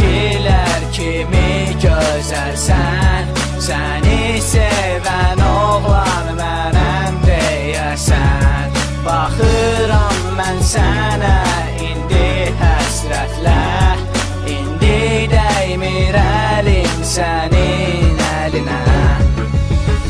şəkillər kimi gözəlsən Səni sevən oğlan mənəm deyəsən Baxıram mən sənə indi həsrətlə İndi dəymir əlim sənin əlinə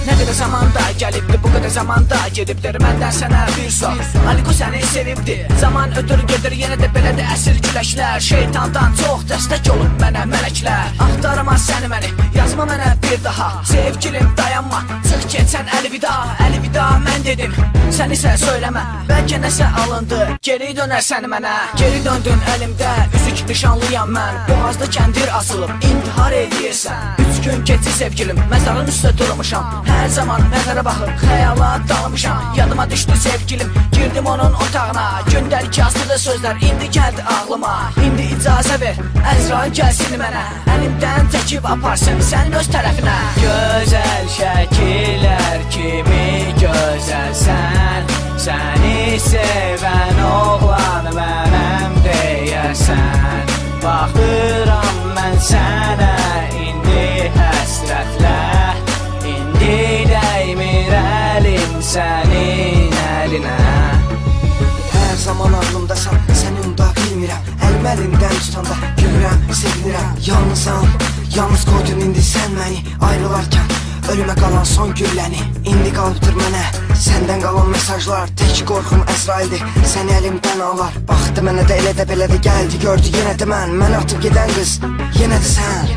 Nə qədər zamanda gəlibdi, bu qədər zamanda gedibdir Məndən sənə bir sual, Aliko səni sevibdi Zaman ötür gedir, yenə də belədir əsir küləklər Şeytandan çox dəstək olub mənə mələklər Axtarma səni məni, yazma mənə bir daha. Sevgilim dayanma, çıx keçən əlvida Əlvida mən dedim, sən isə söyləmə Bəlkə nəsə alındı, geri dönərsən mənə Geri döndün əlimdə, üzük nişanlıyam mən Boğazda kəndir asılıb, intihar edirsən Üç gün keçi sevgilim, məzarın üstə durmuşam. Hər zaman nəzərə baxıb, xəyala dalmışam. Yadıma düşdü sevgilim, girdim onun otağına. Gündəlik yazdığı sözlər indi gəldi ağlıma İndi icazə ver, Əzrail gəlsin mənə Əlimdən çəkib aparsın sən öz tərəfinə Gözəl şəkillər kimi gözəlsən Səni sevən oğlan mənəm deyəsən Baxıram mən sənə indi həsrətlə İndi dəymir əlim sənin əlinə Hər zaman ağlımdasan, səni unuda bilmirəm Əlim əlimdən tutanda gülürəm, sevinirəm Yalnızam, yalnız qoydun indi sən məni Ayrılarkən ölümə qalan son gülləni İndi qalıbdır mənə səndən qalan mesajlar Tək qorxum Əsraildir, səni əlimdən alar Baxdı mənə də elə də belə də gəldi gördü yenə də mən Məni atıb gedən qız, yenə də sən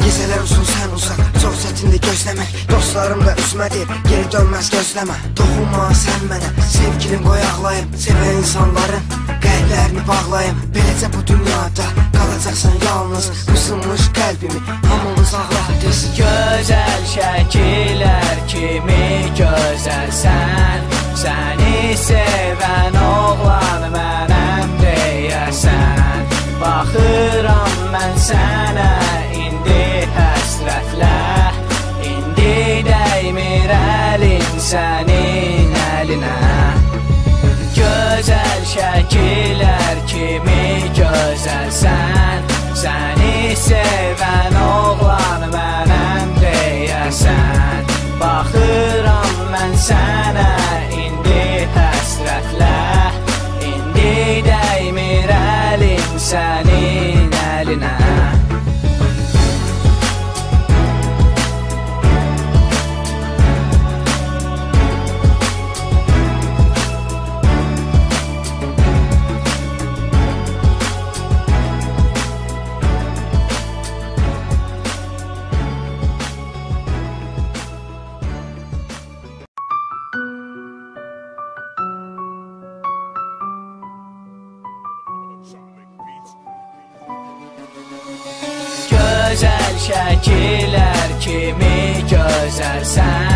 Gecələr uzun sən uzaq, çətindir gözləmək Dostlarım da üzmədir, geri dönməz gözləmə Toxunma sən mənə, sevgilim qoy ağlayım Sevən insanların qəlblərini bağlayım Beləcə bu dünyada qalacaqsan yalnız Bu sınmış qəlbimi hamımız ağlatdız Gözəl şəkillər kimi gözəlsən Səni sevən oğlan şəkillər kimi gözəlsən Səni sevən oğlan mənəm deyəsən. Baxıram mən sənə Gözəl şəkillər kimi gözəlsən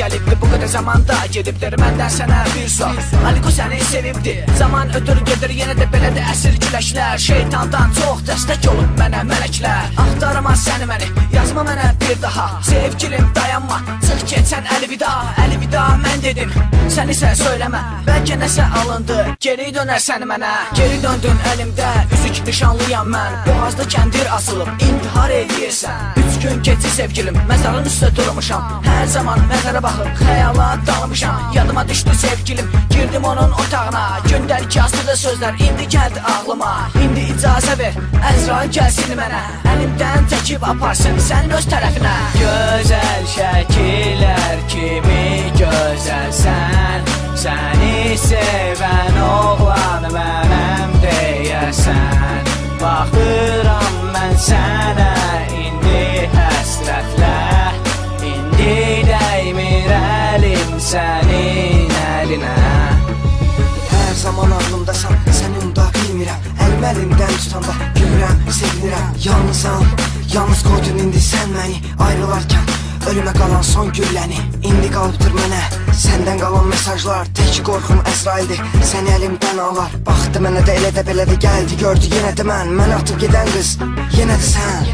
gəlibdi, bu qədər zamanda gedibdir Məndən sənə bir sual, Aliko səni sevibdi Zaman ötür gedir, yenə də belədir əsir küləklər Şeytandan çox dəstək olub mənə mələklər Axtarma səni məni, yazma mənə bir daha. Sevgilim dayanma, keçən əlvida Əlvida mən dedim, sən isə söyləmə Bəlkə nəsə alındı, geri dönərsən mənə. Geri döndün əlimdə, üzük nişanlıyam mən. Boğazda kəndir asılıb, intihar edirsən Üç gün keçi sevgilim, məzarın üstə durmuşam. Hər zaman nəzərə baxıb, xəyala dalmışam. Yadıma düşdü sevgilim, girdim onun otağına. Gündəlik yazdığı sözlər indi gəldi ağlıma İndi icazə ver, Əzrail gəlsin mənə Əlimdən çəkib aparsın sənin öz tərəfinə Gözəl şəkillər kimi gözəlsən Səni sevən oğlan mənəm deyəsən Baxıram mən sənə indi həsrətlə Əlim əlimdən tutanda gülürəm, sevinirəm Yalnızam, yalnız qoydun indi sən məni Ayrılarkən Ölümə qalan son gülləni İndi qalıbdır mənə Səndən qalan mesajlar. Tək qorxum Əsraildir Səni əlimdən alar. Baxdı mənə də elə də belə də gəldi Gördü yenə də mən Mən atıb gedən qız Yenə də sən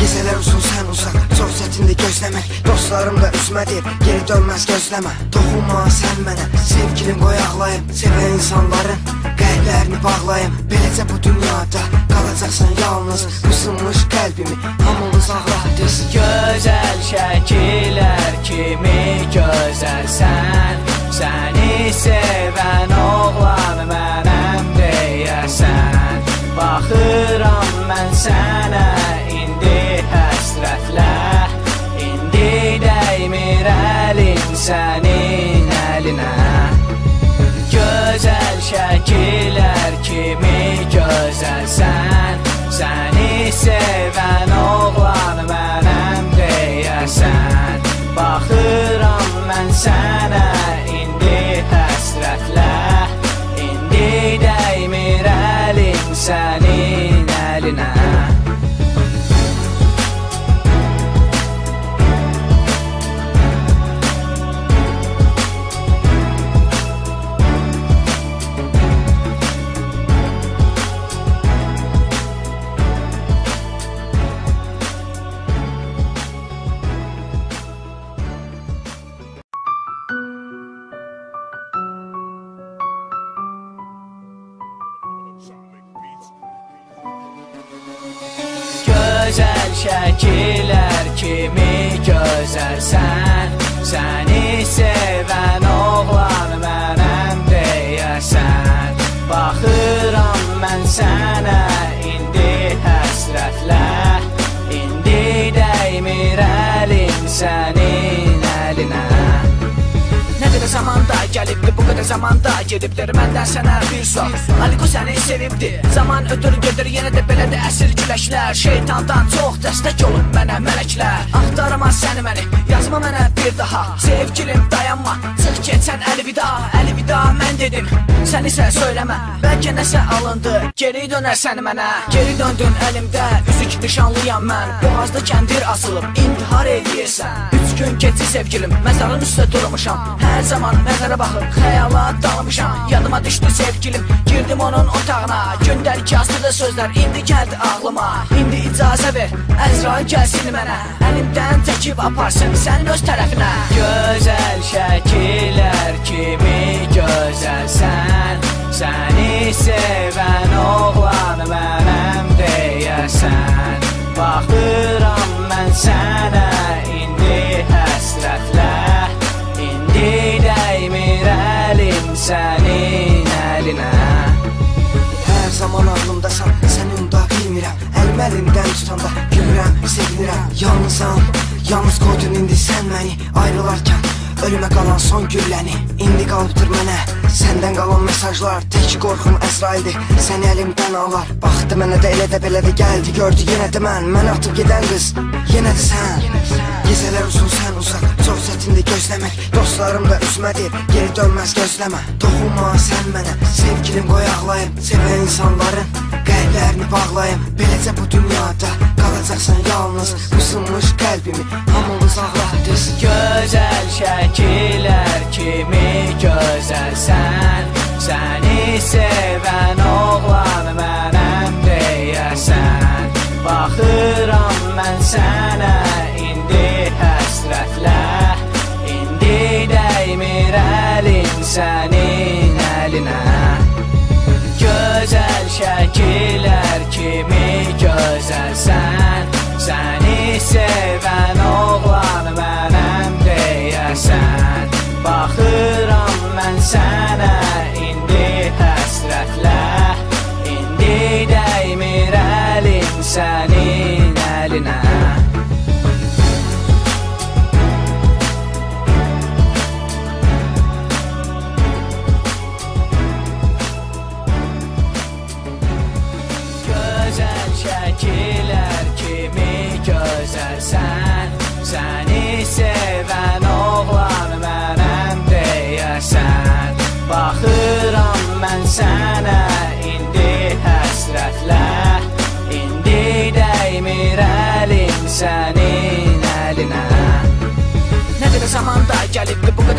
Gecələr uzun sən uzaq Çox çətindir gözləmək Dostlarım da üzmədir Geri dönməz gözləmə Toxunma sən mənə Sevgilim qoy ağlayım Sevən insanların Qəlblərini bağlayım Beləcə bu dünyada Qalacaqsan yalnız. Qısınmış qəlbimi Hamımız ağlatdız Gözəl şəkillər kimi gözəlsən Səni sevən gözəlsən gözəlsən Səni sevən oğlan mənəm deyəsən Baxıram mən sənə indi həsrətlə İndi dəymir əlin sənin əlinə Nə qədər zamanda gəlibdi, qədər zamanda gedibdir Məndən sənə bir sual, Aliko səni sevibdi Zaman ötür gedir, yenə də belədir əsir küləklər Şeytandan çox dəstək olub mənə mələklər Axtarma səni məni, yazma mənə bir daha. Sevgilim dayanma, çıx keçən əlvida Əlvida mən dedim, sən isə söyləmə Bəlkə nəsə alındı, geri dönərsən mənə Geri döndün əlimdə, üzük nişanlıyam mən Boğazda kəndir asılıb, intihar edirsən Üç gün keçi sevgilim, məzarın üstə durmuşam. Hər zaman nəzərə baxıb xəyala dalmışam Yadıma düşdü sevgilim, girdim onun otağına Gündəlik yazdığı sözlər indi gəldi ağlıma İndi icazə ver, Əzrail gəlsin mənə Əlimdən çəkib aparsın sənin öz tərəfinə Gözəl şəkillər kimi gözəlsən Səni sevən oğlan mənəm deyəsən Baxıram mən sənə indi həsrətlə zaman ağlımdasan, səni unuda bilmirəm Əlim əlimdən tutanda gülürəm, sevinirəm Yalnızam, yalnız qoydun indi sən məni Ayrılarkən ölümə qalan son gülləni İndi qalıbdır mənə səndən qalan mesajlar. Tək qorxum Əsraildir, səni əlimdən alar. Baxdı mənə də elə də belə də gəldi Gördü yenə də mən, mən atıb gedən qız Yenə də sən Gecələr uzun sən uzaq, çox çətindir gözləmək Dostlarım da üzmədir, geri dönməz gözləmə Toxunma sən mənə, sevgilim qoy ağlayım Sevən insanların qəlblərini bağlayım Beləcə bu dünyada qalacaqsan yalnız Qısınmış qəlbimi hamımız ağlatdız Gözəl şəkillər kimi gözəlsən Səni sevən Şəkillər kimi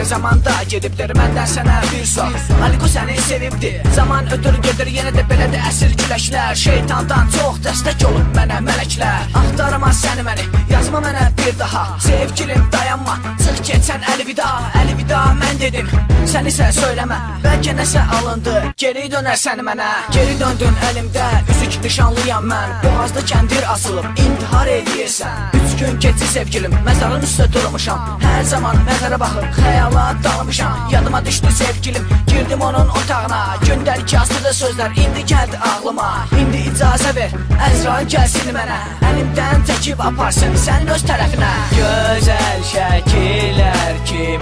zamanda gedibdir məndən sənə bir sual Aliko səni sevibdi Zaman ötür gedir yenə də belə də əsir küləklər Şeytandan çox dəstək olub mənə mələklər Axtarma səni məni yazma mənə bir daha. Sevgilim dayanma. Çıx keçsən əlvida Əlvida mən dedim. Sən isə söyləmə Bəlkə nəsə alındı. Geri dönərsən mənə Geri döndün əlimdə üzük nişanlıyam mən Boğazda kəndir asılıb intihar edirsən Üç gün keçi sevgilim məzarın üstə durmuşam. Hər zaman nəzərə baxıb xəyala dalmışam Yadıma düşdü sevgilim. Girdim onun otağına Gündəlik yazdığı sözlər indi gəldi ağlıma İndi icazə ver Əzrail gəlsin mənə Əlimdən çəkib aparsın sən öz tərəfinə Gözəl şəkillər kimi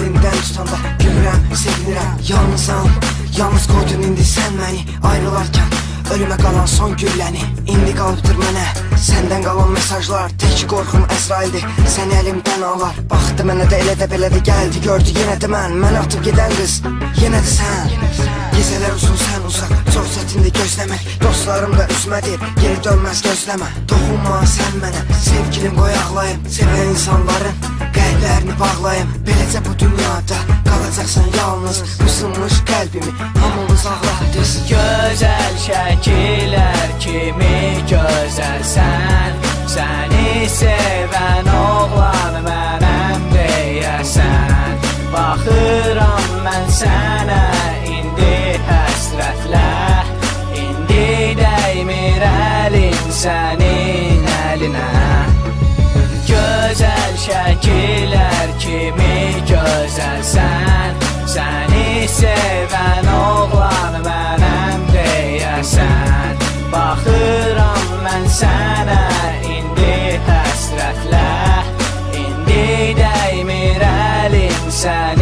bilmirəm Əlim əlindən tutanda gülürəm, sevinirəm Yalnızam, yalnız qoydun indi sən məni Ayrılarkən ölümə qalan son gülləni İndi qalıbdır mənə səndən qalan mesajlar Tək qorxum Əsraildir, səni əlimdən alar Baxdı mənə də elə də belə də gəldi gördü yenə də mən Mən atıb gedən qız, yenə də sən Gecələr uzun sən uzaq, çox çətindir gözləmək Dostlarım da üzmədir, geri dönməz gözləmə Toxunma sən mənə, sevgilim qoy ağlayım Sevən insanların qəlblərini bağlayım Beləcə bu dünyada qalacaqsan yalnız. Bu sınmış qəlbimi hamımız ağlatdız Gözəl şəkillər kimi gözəlsən. Səni sevən oğlan mənəm deyəsən. Baxıram mən sənə indi həsrətlə. İndi dəymir əlim sənin əlinə gözəl şəkillər kimi gözəlsən Səni sevən oğlan mənəm deyəsən. Baxıram mən sənə indi həsrətlə İndi dəymir əlim sənə.